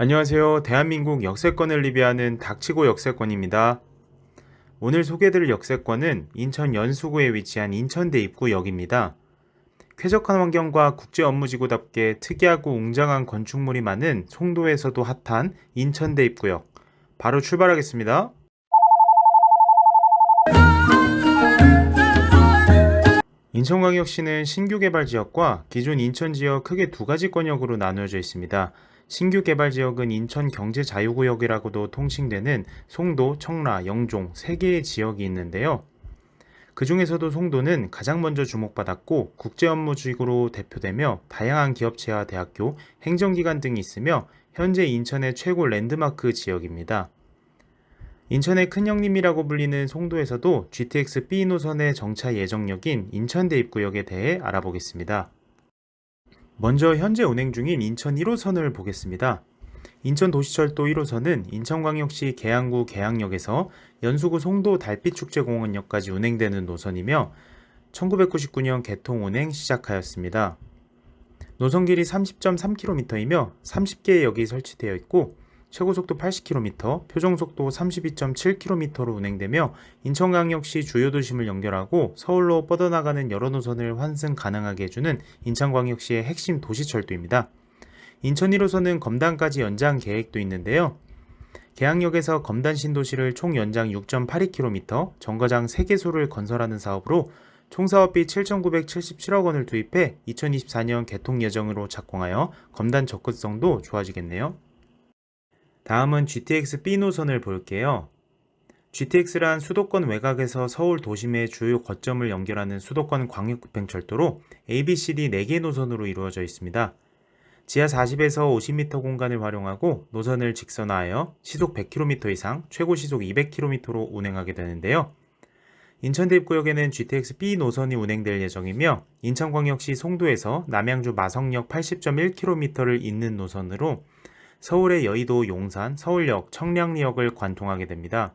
안녕하세요. 대한민국 역세권을 리뷰하는 닥치고 역세권입니다. 오늘 소개드릴 역세권은 인천 연수구에 위치한 인천대 입구역입니다. 쾌적한 환경과 국제 업무지구답게 특이하고 웅장한 건축물이 많은 송도에서도 핫한 인천대 입구역. 바로 출발하겠습니다. 인천광역시는 신규 개발 지역과 기존 인천 지역 크게 두 가지 권역으로 나누어져 있습니다. 신규 개발 지역은 인천 경제 자유구역이라고도 통칭되는 송도, 청라, 영종 세 개의 지역이 있는데요. 그 중에서도 송도는 가장 먼저 주목받았고 국제 업무지구로 대표되며 다양한 기업체와 대학교, 행정기관 등이 있으며 현재 인천의 최고 랜드마크 지역입니다. 인천의 큰 형님이라고 불리는 송도에서도 GTX B 노선의 정차 예정역인 인천 대 입구역에 대해 알아보겠습니다. 먼저 현재 운행 중인 인천 1호선을 보겠습니다. 인천 도시철도 1호선은 인천광역시 계양구 계양역에서 연수구 송도 달빛축제공원역까지 운행되는 노선이며 1999년 개통 운행 시작하였습니다. 노선 길이 30.3km이며 30개의 역이 설치되어 있고 최고 속도 80km, 표정 속도 32.7km로 운행되며 인천광역시 주요 도심을 연결하고 서울로 뻗어나가는 여러 노선을 환승 가능하게 해주는 인천광역시의 핵심 도시철도입니다. 인천 1호선은 검단까지 연장 계획도 있는데요. 계양역에서 검단 신도시를 총 연장 6.82km, 정거장 3개소를 건설하는 사업으로 총 사업비 7,977억 원을 투입해 2024년 개통 예정으로 착공하여 검단 접근성도 좋아지겠네요. 다음은 GTX B 노선을 볼게요. GTX란 수도권 외곽에서 서울 도심의 주요 거점을 연결하는 수도권 광역급행철도로 ABCD 4개 노선으로 이루어져 있습니다. 지하 40에서 50m 공간을 활용하고 노선을 직선화하여 시속 100km 이상, 최고 시속 200km로 운행하게 되는데요. 인천 대입구역에는 GTX B 노선이 운행될 예정이며 인천광역시 송도에서 남양주 마성역 80.1km를 잇는 노선으로 서울의 여의도 용산, 서울역, 청량리역을 관통하게 됩니다.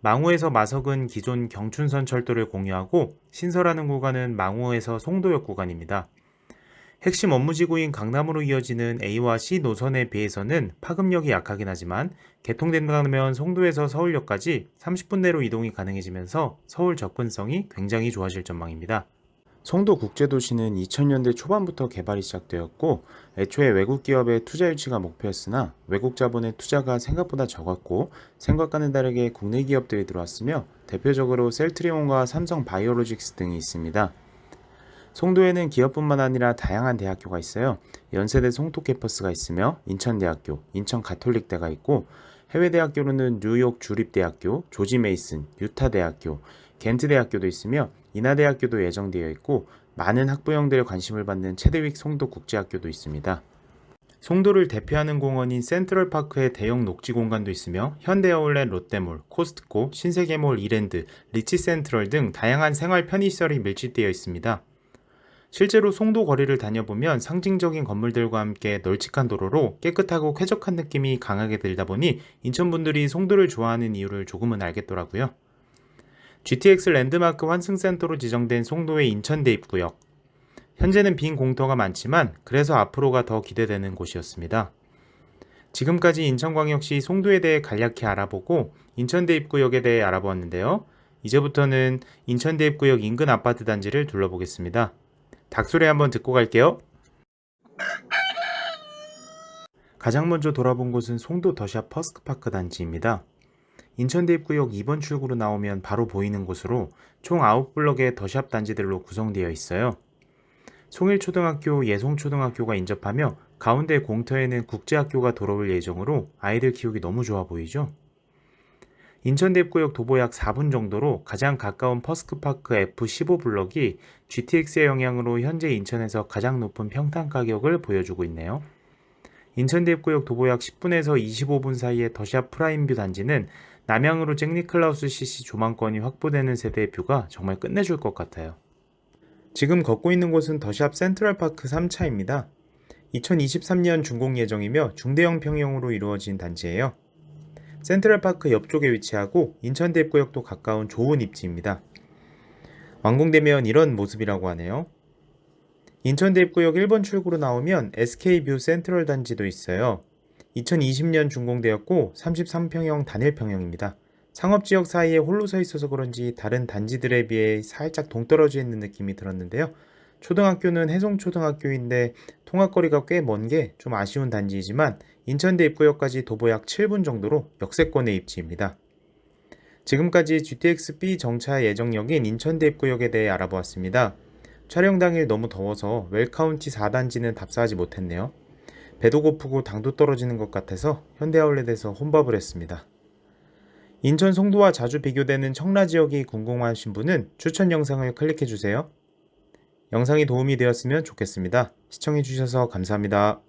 망우에서 마석은 기존 경춘선 철도를 공유하고 신설하는 구간은 망우에서 송도역 구간입니다. 핵심 업무지구인 강남으로 이어지는 A와 C 노선에 비해서는 파급력이 약하긴 하지만 개통된다면 송도에서 서울역까지 30분 내로 이동이 가능해지면서 서울 접근성이 굉장히 좋아질 전망입니다. 송도 국제도시는 2000년대 초반부터 개발이 시작되었고 애초에 외국 기업의 투자 유치가 목표였으나 외국 자본의 투자가 생각보다 적었고 생각과는 다르게 국내 기업들이 들어왔으며 대표적으로 셀트리온과 삼성 바이오로직스 등이 있습니다. 송도에는 기업뿐만 아니라 다양한 대학교가 있어요. 연세대 송도 캠퍼스가 있으며 인천대학교, 인천 가톨릭대가 있고 해외 대학교로는 뉴욕 주립대학교, 조지 메이슨, 유타 대학교, 겐트대학교도 있으며 인하대학교도 예정되어 있고 많은 학부형들의 관심을 받는 체드윅 송도 국제학교도 있습니다. 송도를 대표하는 공원인 센트럴파크의 대형 녹지 공간도 있으며 현대아울렛 롯데몰, 코스트코, 신세계몰 이랜드, 리치센트럴 등 다양한 생활 편의시설이 밀집되어 있습니다. 실제로 송도 거리를 다녀보면 상징적인 건물들과 함께 널찍한 도로로 깨끗하고 쾌적한 느낌이 강하게 들다 보니 인천 분들이 송도를 좋아하는 이유를 조금은 알겠더라고요. GTX 랜드마크 환승센터로 지정된 송도의 인천대 입구역. 현재는 빈 공터가 많지만 그래서 앞으로가 더 기대되는 곳이었습니다. 지금까지 인천광역시 송도에 대해 간략히 알아보고 인천대 입구역에 대해 알아보았는데요. 이제부터는 인천대 입구역 인근 아파트 단지를 둘러보겠습니다. 닭소리 한번 듣고 갈게요. 가장 먼저 돌아본 곳은 송도 더샵 퍼스크파크 단지입니다. 인천대입구역 2번 출구로 나오면 바로 보이는 곳으로 총 9블럭의 더샵 단지들로 구성되어 있어요. 송일초등학교, 예송초등학교가 인접하며 가운데 공터에는 국제학교가 들어올 예정으로 아이들 키우기 너무 좋아 보이죠? 인천대입구역 도보 약 4분 정도로 가장 가까운 퍼스크파크 F15 블럭이 GTX의 영향으로 현재 인천에서 가장 높은 평당 가격을 보여주고 있네요. 인천대입구역 도보 약 10분에서 25분 사이의 더샵 프라임뷰 단지는 남향으로 잭 니클라우스 CC 조망권이 확보되는 세대의 뷰가 정말 끝내줄 것 같아요. 지금 걷고 있는 곳은 더샵 센트럴파크 3차입니다. 2023년 준공 예정이며 중대형 평형으로 이루어진 단지예요. 센트럴파크 옆쪽에 위치하고 인천대 입구역도 가까운 좋은 입지입니다. 완공되면 이런 모습이라고 하네요. 인천대 입구역 1번 출구로 나오면 SK뷰 센트럴 단지도 있어요. 2020년 준공되었고 33평형 단일평형입니다. 상업지역 사이에 홀로 서 있어서 그런지 다른 단지들에 비해 살짝 동떨어져 있는 느낌이 들었는데요. 초등학교는 해송초등학교인데 통학거리가 꽤 먼 게 좀 아쉬운 단지이지만 인천대 입구역까지 도보 약 7분 정도로 역세권의 입지입니다. 지금까지 GTX-B 정차 예정역인 인천대 입구역에 대해 알아보았습니다. 촬영 당일 너무 더워서 웰카운티 4단지는 답사하지 못했네요. 배도 고프고 당도 떨어지는 것 같아서 현대아울렛에서 혼밥을 했습니다. 인천 송도와 자주 비교되는 청라 지역이 궁금하신 분은 추천 영상을 클릭해 주세요. 영상이 도움이 되었으면 좋겠습니다. 시청해 주셔서 감사합니다.